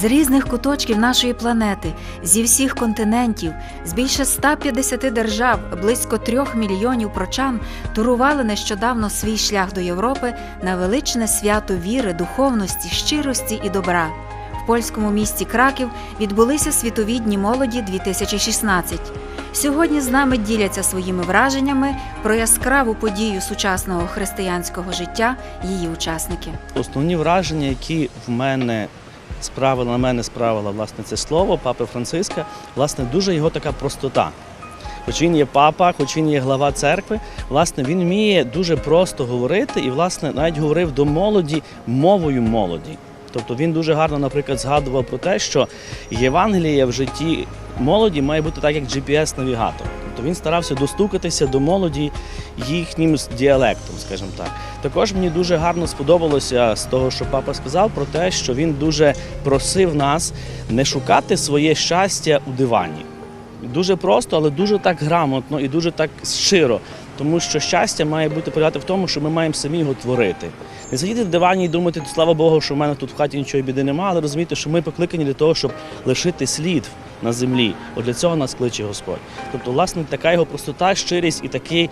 З різних куточків нашої планети, зі всіх континентів, з більше 150 держав, близько трьох мільйонів прочан турували нещодавно свій шлях до Європи на величне свято віри, духовності, щирості і добра. В польському місті Краків відбулися світові дні молоді 2016. Сьогодні з нами діляться своїми враженнями про яскраву подію сучасного християнського життя її учасники. Основні враження, які в мене справила на мене справила власне це слово папи Франциска, власне, дуже його така простота. Хоч він є папа, хоч він є глава церкви, власне, він вміє дуже просто говорити і, власне, навіть говорив до молоді мовою молоді. Тобто він дуже гарно, наприклад, згадував про те, що Євангеліє в житті молоді має бути так, як GPS-навігатор. Тобто він старався достукатися до молоді їхнім діалектом, скажімо так. Також мені дуже гарно сподобалося з того, що папа сказав, про те, що він дуже просив нас не шукати своє щастя у дивані. Дуже просто, але дуже так грамотно і дуже так щиро. Тому що щастя має бути полягати в тому, що ми маємо самі його творити. Не сидіти в дивані і думати, слава Богу, що в мене тут в хаті нічого біди немає, але розуміти, що ми покликані для того, щоб лишити слід на землі. От для цього нас кличе Господь. Тобто, власне, така його простота, щирість і такий,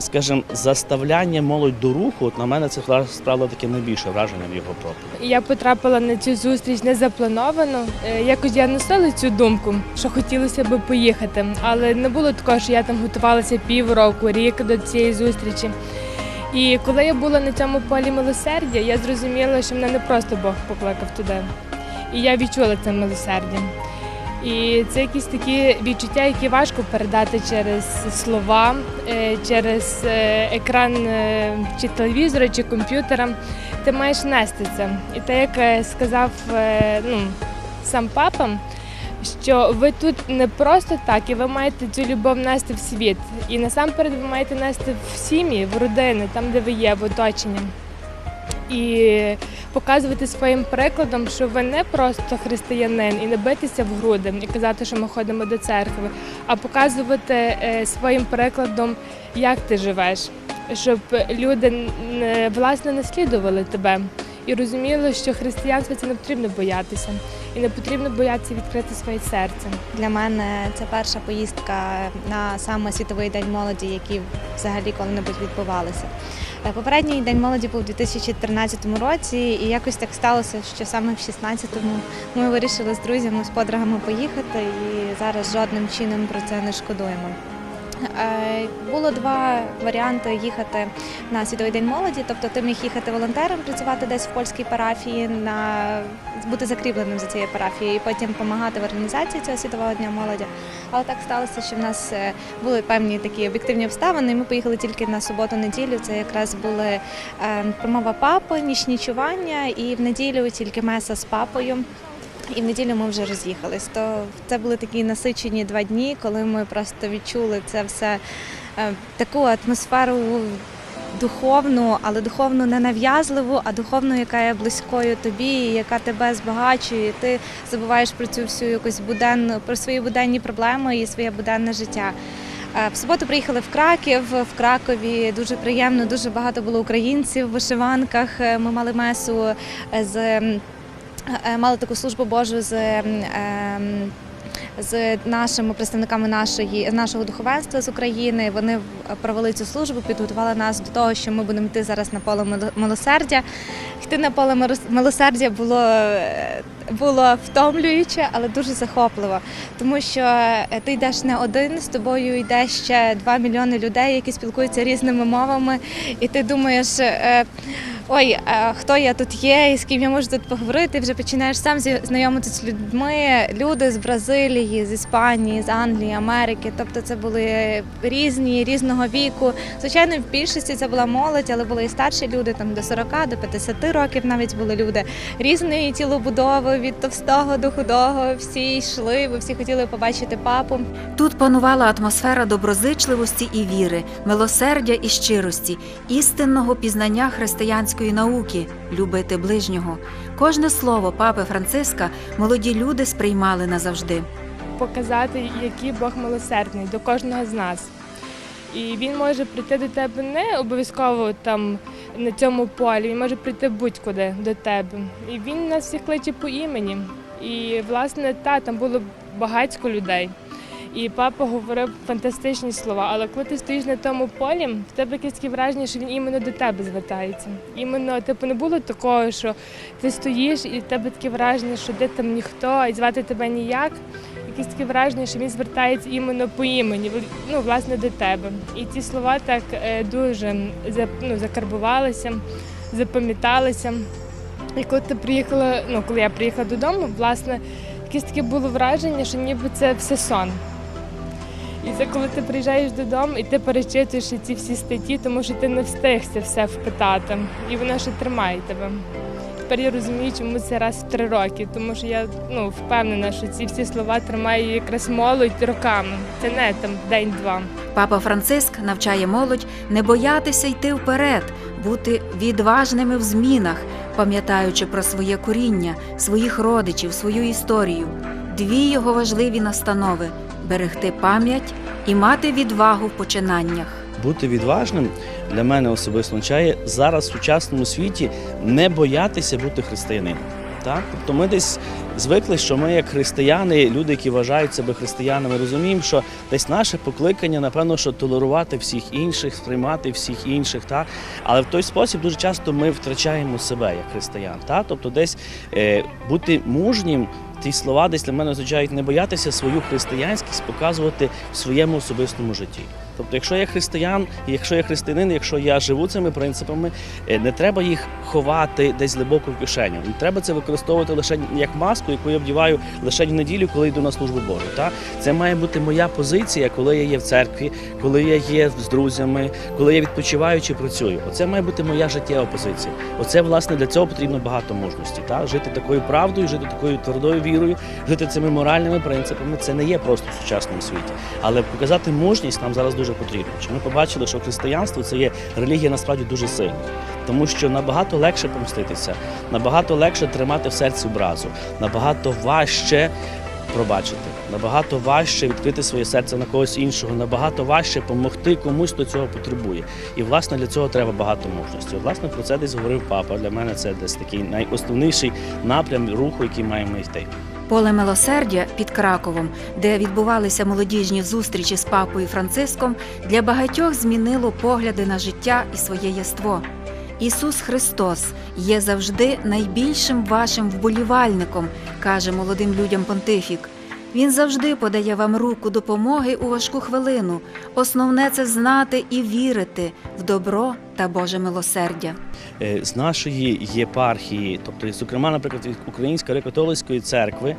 скажімо, заставляння молодь до руху, от на мене це справило таке найбільше враження в його проповіді. Я потрапила на цю зустріч незаплановано. Е, Якось я носила цю думку, що хотілося би поїхати, але не було такого, що я там готувалася півроку, рік до цієї зустрічі. І коли я була на цьому полі милосердя, я зрозуміла, що мене не просто Бог покликав туди. І я відчула це милосердя. І це якісь такі відчуття, які важко передати через слова, е, через е, екран е, чи телевізора, чи комп'ютера. Ти маєш нести це. І те, як сказав ну, сам папа, що ви тут не просто так, і ви маєте цю любов нести в світ. І насамперед ви маєте нести в сім'ї, в родини, там, де ви є, в оточенні. І показувати своїм прикладом, що ви не просто християнин і не битися в груди і казати, що ми ходимо до церкви, а показувати е, своїм прикладом, як ти живеш, щоб люди власне наслідували тебе і розуміли, що християнство це не потрібно боятися, і не потрібно боятися відкрити своє серце. Для мене це перша поїздка на саме світовий день молоді, які взагалі коли-небудь відбувалися. Е, Попередній день молоді був у 2013 році, і якось так сталося, що саме в 16-му ми вирішили з друзями, з подругами поїхати, і зараз жодним чином про це не шкодуємо. Е, Було два варіанти їхати на світовий день молоді, тобто ти міг їхати волонтером, працювати десь в польській парафії, на бути закріпленим за цією парафією і потім допомагати в організації цього світового дня молоді. Але так сталося, що в нас е, були певні такі об'єктивні обставини. і Ми поїхали тільки на суботу-неділю. Це якраз були е, промова папи, нічні чування, і в неділю тільки меса з папою. І в неділю ми вже роз'їхались. То це були такі насичені два дні, коли ми просто відчули це все е, таку атмосферу духовну, але духовну не нав'язливу, а духовну, яка є близькою тобі, яка тебе збагачує. Ти забуваєш про цю всю якусь буденну, про свої буденні проблеми і своє буденне життя. Е, В суботу приїхали в Краків. В Кракові дуже приємно, дуже багато було українців в вишиванках. Е, Ми мали месу з мали таку службу Божу з. ем, З нашими представниками нашої нашого духовенства з України вони провели цю службу, підготували нас до того, що ми будемо йти зараз на поле милосердя. Йти на поле милосердя було, е, було втомлююче, але дуже захопливо, тому що е, ти йдеш не один, з тобою йде ще 2 мільйони людей, які спілкуються різними мовами, і ти думаєш. Е, Ой, а хто я тут є, і з ким я можу тут поговорити? Вже починаєш сам знайомитися з людьми. Люди з Бразилії, з Іспанії, з Англії, Америки. Тобто це були різні, різного віку. Звичайно, в більшості це була молодь, але були і старші люди, там до 40, до 50 років навіть були люди різної тілобудови, від товстого до худого. Всі йшли, бо всі хотіли побачити папу. Тут панувала атмосфера доброзичливості і віри, милосердя і щирості, істинного пізнання християнської науки, любити ближнього. Кожне слово папи Франциска молоді люди сприймали назавжди. показати, який Бог милосердний до кожного з нас. І він може прийти до тебе не обов'язково там на цьому полі, він може прийти будь-куди до тебе. І він нас всіх кличе по імені. І власне та там було багатько людей. І папа говорив фантастичні слова. Але коли ти стоїш на тому полі, в тебе якесь таке враження, що він іменно до тебе звертається. Іменно, типу, не було такого, що ти стоїш і в тебе таке враження, що де там ніхто, і звати тебе ніяк. Якесь таке враження, що він звертається іменно по імені, ну, власне, до тебе. І ці слова так е, дуже ну, закарбувалися, запам'яталися. І коли ти приїхала, ну коли я приїхала додому, власне, якесь таке було враження, що ніби це все сон. І це коли ти приїжджаєш додому і ти перечитуєш ці всі статті, тому що ти не встиг все впитати. І воно ще тримає тебе. Тепер я розумію, чому це раз в три роки, тому що я ну, впевнена, що ці всі слова тримає якраз молодь роками. Це не там день-два. Папа Франциск навчає молодь не боятися йти вперед, бути відважними в змінах, пам'ятаючи про своє коріння, своїх родичів, свою історію. Дві його важливі настанови берегти пам'ять і мати відвагу в починаннях. Бути відважним для мене особисто означає зараз в сучасному світі не боятися бути християнином. Так? Тобто ми десь звикли, що ми, як християни, люди, які вважають себе християнами, розуміємо, що десь наше покликання, напевно, що толерувати всіх інших, сприймати всіх інших. Так? Але в той спосіб дуже часто ми втрачаємо себе як християн. Так? Тобто, десь е, бути мужнім. Ті слова десь для мене означають не боятися свою християнськість показувати в своєму особистому житті. Тобто, якщо я християн, якщо я християнин, якщо я живу цими принципами, е, не треба їх ховати десь глибоко в кишеню. Не треба це використовувати лише як маску, яку я вдіваю лише в неділю, коли йду на службу Божу. Та це має бути моя позиція, коли я є в церкві, коли я є з друзями, коли я відпочиваю чи працюю. Оце має бути моя життєва позиція. Оце власне для цього потрібно багато мужності. Та жити такою правдою, жити такою твердою вірою, жити цими моральними принципами. Це не є просто в сучасному світі. Але показати мужність нам зараз дуже потрібно. Чи ми побачили, що християнство це є релігія насправді дуже сильна. Тому що набагато легше помститися, набагато легше тримати в серці образу, набагато важче пробачити, набагато важче відкрити своє серце на когось іншого, набагато важче допомогти комусь, хто цього потребує. І власне для цього треба багато мужності. Власне про це десь говорив папа. Для мене це десь такий найосновніший напрям руху, який маємо йти. Поле милосердя під Краковом, де відбувалися молодіжні зустрічі з папою Франциском, для багатьох змінило погляди на життя і своє єство. Ісус Христос є завжди найбільшим вашим вболівальником, каже молодим людям понтифік. Він завжди подає вам руку допомоги у важку хвилину. Основне це знати і вірити в добро та Боже милосердя. Е, з нашої єпархії, тобто, зокрема, наприклад, Української католицької церкви.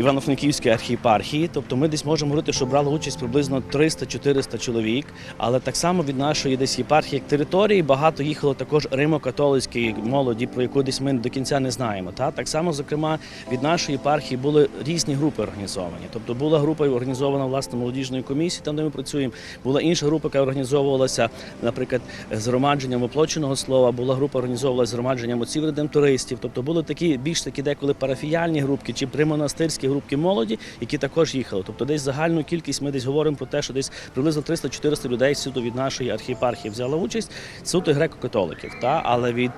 Івано-Франківської архієпархії, тобто ми десь можемо говорити, що брало участь приблизно 300-400 чоловік, але так само від нашої десь єпархії як території багато їхало також римо-католицької молоді, про яку десь ми до кінця не знаємо. Та так само, зокрема, від нашої єпархії були різні групи організовані. Тобто була група організована власне молодіжною комісією, там де ми працюємо. Була інша група, яка організовувалася, наприклад, з громадженням оплоченого слова. Була група організовувалася з громадженням отців редемтористів. Тобто були такі більш такі деколи парафіяльні групки чи примонастирські групки молоді, які також їхали. Тобто, десь загальну кількість ми десь говоримо про те, що десь приблизно 300-400 людей суто від нашої архієпархії взяли участь, суто греко-католиків. Та але від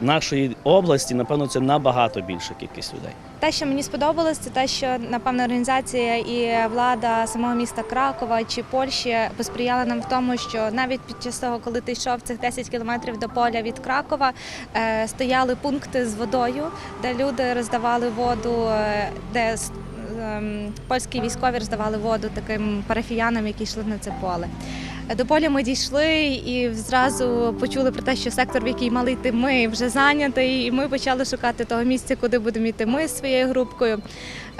нашої області, напевно, це набагато більша кількість людей. Те, що мені сподобалось, це те, що напевно організація і влада самого міста Кракова чи Польщі посприяла нам в тому, що навіть під час того, коли ти йшов цих 10 кілометрів до поля від Кракова, е, стояли пункти з водою, де люди роздавали воду, е, де ем, польські військові роздавали воду таким парафіянам, які йшли на це поле. До поля ми дійшли і зразу почули про те, що сектор, в який мали йти ми, вже зайнятий, і ми почали шукати того місця, куди будемо йти ми зі своєю групкою.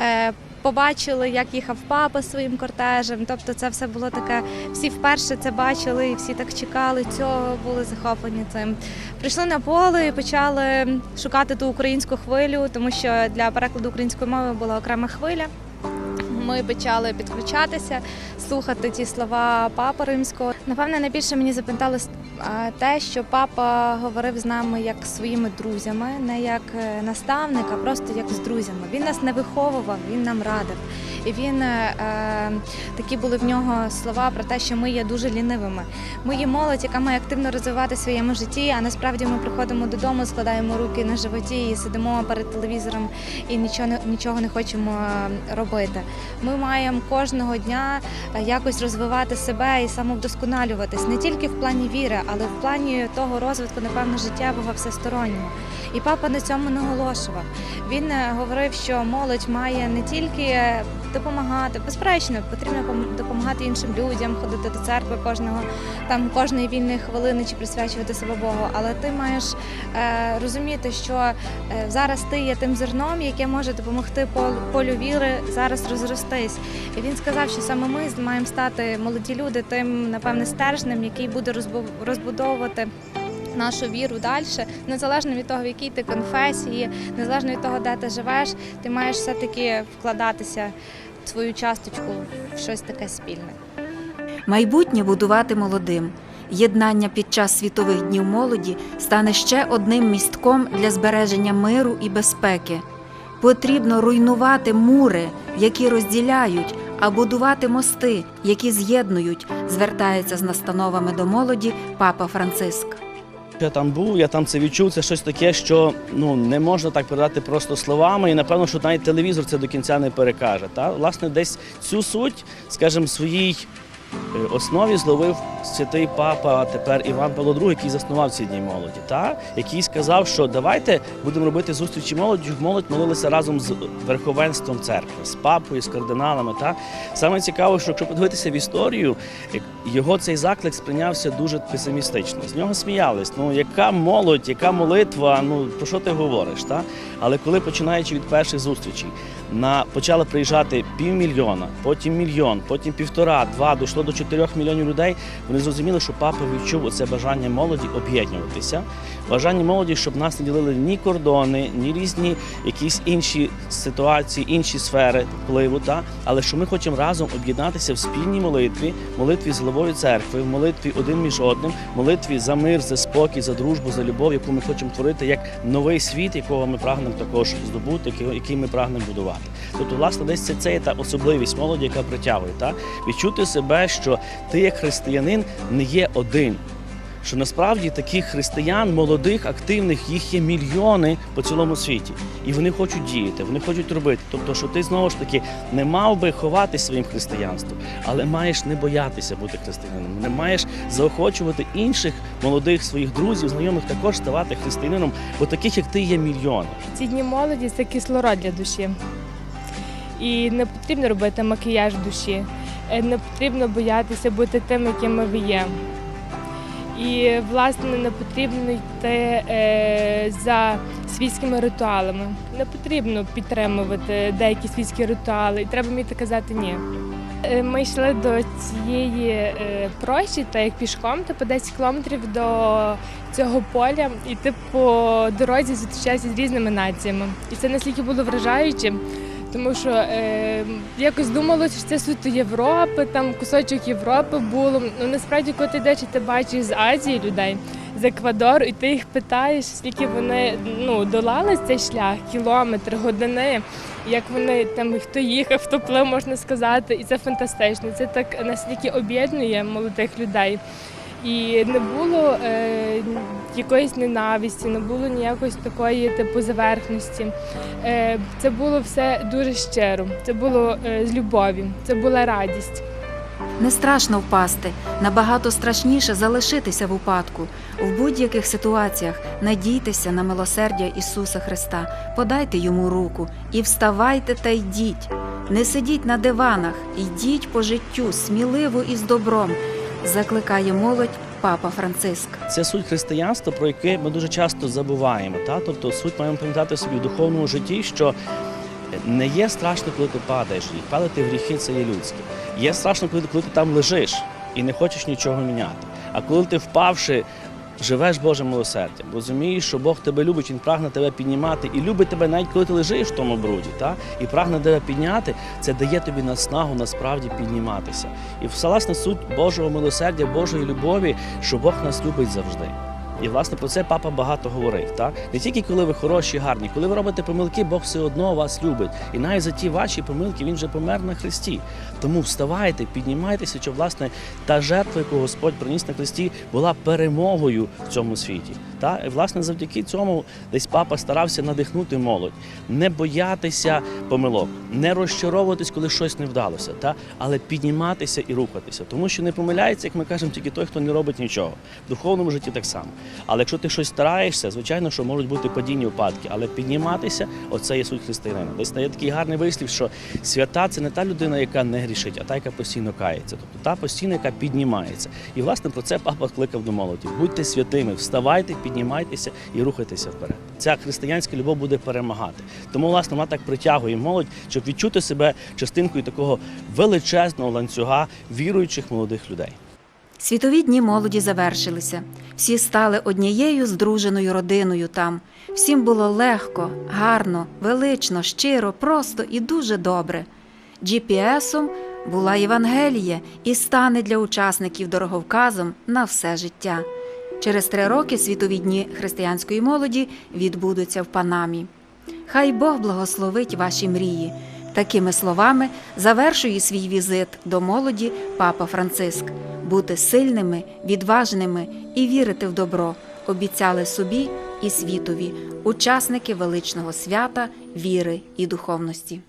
Е, Побачили, як їхав папа своїм кортежем. Тобто, це все було таке. Всі вперше це бачили, і всі так чекали цього, були захоплені цим. Прийшли на поле і почали шукати ту українську хвилю, тому що для перекладу української мови була окрема хвиля. Ми почали підключатися, слухати ті слова папи римського. Напевне, найбільше мені запам'яталось те, що папа говорив з нами як своїми друзями, не як е, наставник, а просто як з друзями. Він нас не виховував, він нам радив. І він е, е, такі були в нього слова про те, що ми є дуже лінивими. Ми є молодь, яка має активно розвивати своєму житті, а насправді ми приходимо додому, складаємо руки на животі і сидимо перед телевізором і нічого не нічого не хочемо е, робити. Ми маємо кожного дня е, якось розвивати себе і самовдосконалюватись не тільки в плані віри, але в плані того розвитку, напевно, життєвого всестороннього. І папа на цьому наголошував. Він е, говорив, що молодь має не тільки е, допомагати, безперечно, потрібно допомагати іншим людям, ходити до церкви кожного там кожної вільної хвилини чи присвячувати себе Богу. Але ти маєш е, розуміти, що е, зараз ти є тим зерном, яке може допомогти пол- полю віри зараз розростись. І він сказав, що саме ми маємо стати молоді люди тим, напевне, стержнем, який буде розбу- розбудовувати. Нашу віру далі, незалежно від того, в якій ти конфесії, незалежно від того, де ти живеш, ти маєш все-таки вкладатися в свою часточку в щось таке спільне. Майбутнє будувати молодим. Єднання під час світових днів молоді стане ще одним містком для збереження миру і безпеки. Потрібно руйнувати мури, які розділяють, а будувати мости, які з'єднують, звертається з настановами до молоді папа Франциск. Я там був, я там це відчув. Це щось таке, що ну не можна так передати просто словами. І напевно, що навіть телевізор це до кінця не перекаже. Та власне, десь цю суть, скажімо, своїй основі зловив святий папа, тепер Іван Павло II, який заснував ці дні молоді, та який сказав, що давайте будемо робити зустрічі молоді. Молодь молилися разом з верховенством церкви, з папою, з кардиналами. Та саме цікаво, що якщо подивитися в історію, його цей заклик сприйнявся дуже песимістично. З нього сміялись. Ну яка молодь, яка молитва? Ну про що ти говориш? Та? Але коли починаючи від перших зустрічей, на почали приїжджати півмільйона, потім мільйон, потім півтора, два, дійшло до чотирьох мільйонів людей. Вони зрозуміли, що папа відчув оце бажання молоді об'єднуватися, бажання молоді, щоб нас не ділили ні кордони, ні різні якісь інші ситуації, інші сфери впливу. Та але що ми хочемо разом об'єднатися в спільній молитві, молитві з головою церкви, в молитві один між одним, молитві за мир, за спокій, за дружбу, за любов, яку ми хочемо творити як новий світ, якого ми прагнемо також здобути, який ми прагнемо будувати. Тобто, власне, десь це, це є та особливість молоді, яка притягує, та відчути себе, що ти як християнин не є один. Що насправді таких християн, молодих, активних, їх є мільйони по цілому світі, і вони хочуть діяти, вони хочуть робити. Тобто, що ти знову ж таки не мав би ховати своїм християнством, але маєш не боятися бути християнином, не маєш заохочувати інших молодих своїх друзів, знайомих також ставати християнином, бо таких як ти є мільйони. Ці дні молоді це кислород для душі. І не потрібно робити макіяж душі, Е, не потрібно боятися бути тим, яким ви є. І, власне, не потрібно йти е, за світськими ритуалами. Не потрібно підтримувати деякі світські ритуали, і треба вміти казати ні. Е, Ми йшли до цієї прощі, та як пішком, типу 10 кілометрів до цього поля, і ти по дорозі зустрічаєшся з різними націями. І це настільки було вражаюче, тому що е, якось думалося, що це суто Європи, там кусочок Європи було. Ну насправді, коли ти йдеш, ти бачиш з Азії людей, з Еквадору, і ти їх питаєш, скільки вони ну, долали цей шлях, кілометри, години, як вони там хто їхав, хто плив, можна сказати, і це фантастично. Це так настільки об'єднує молодих людей. І не було е, якоїсь ненависті, не було ніякої такої типу заверхності. Е, це було все дуже щиро, це було е, з любові, це була радість. Не страшно впасти, набагато страшніше залишитися в упадку. В будь-яких ситуаціях надійтеся на милосердя Ісуса Христа, подайте йому руку і вставайте та йдіть. Не сидіть на диванах, йдіть по життю сміливо і з добром, закликає молодь Папа Франциск. Це суть християнства, про яке ми дуже часто забуваємо. Та? Тобто суть маємо пам'ятати собі в духовному житті, що не є страшно, коли ти падаєш і. Падати в гріхи це є людське. Є страшно, коли ти там лежиш і не хочеш нічого міняти. А коли ти впавши, живеш Божим милосердям, розумієш, що Бог тебе любить, Він прагне тебе піднімати і любить тебе навіть коли ти лежиш в тому бруді, та? і прагне тебе підняти, це дає тобі наснагу насправді підніматися. І власне суть Божого милосердя, Божої любові, що Бог нас любить завжди. І власне про це папа багато говорив. Так? Не тільки коли ви хороші, гарні, коли ви робите помилки, Бог все одно вас любить. І навіть за ті ваші помилки він вже помер на Христі. Тому вставайте, піднімайтеся, щоб власне та жертва, яку Господь приніс на Христі, була перемогою в цьому світі. Та? І власне завдяки цьому десь папа старався надихнути молодь, не боятися помилок, не розчаровуватись, коли щось не вдалося, та? але підніматися і рухатися. Тому що не помиляється, як ми кажемо, тільки той, хто не робить нічого. В духовному житті так само. Але якщо ти щось стараєшся, звичайно, що можуть бути падіння впадки, але підніматися оце є суть християнина. Десь є такий гарний вислів, що свята це не та людина, яка не грішить, а та, яка постійно кається. Тобто та постійно, яка піднімається. І власне про це папа кликав до молоді. Будьте святими, вставайте, піднімайтеся і рухайтеся вперед. Ця християнська любов буде перемагати. Тому, власне, вона так притягує молодь, щоб відчути себе частинкою такого величезного ланцюга віруючих молодих людей. Світові дні молоді завершилися. Всі стали однією здруженою родиною там. Всім було легко, гарно, велично, щиро, просто і дуже добре. GPS-ом була Євангелія і стане для учасників дороговказом на все життя. Через три роки світові дні християнської молоді відбудуться в Панамі. Хай Бог благословить ваші мрії. Такими словами завершує свій візит до молоді папа Франциск. Бути сильними, відважними і вірити в добро обіцяли собі і світові учасники величного свята, віри і духовності.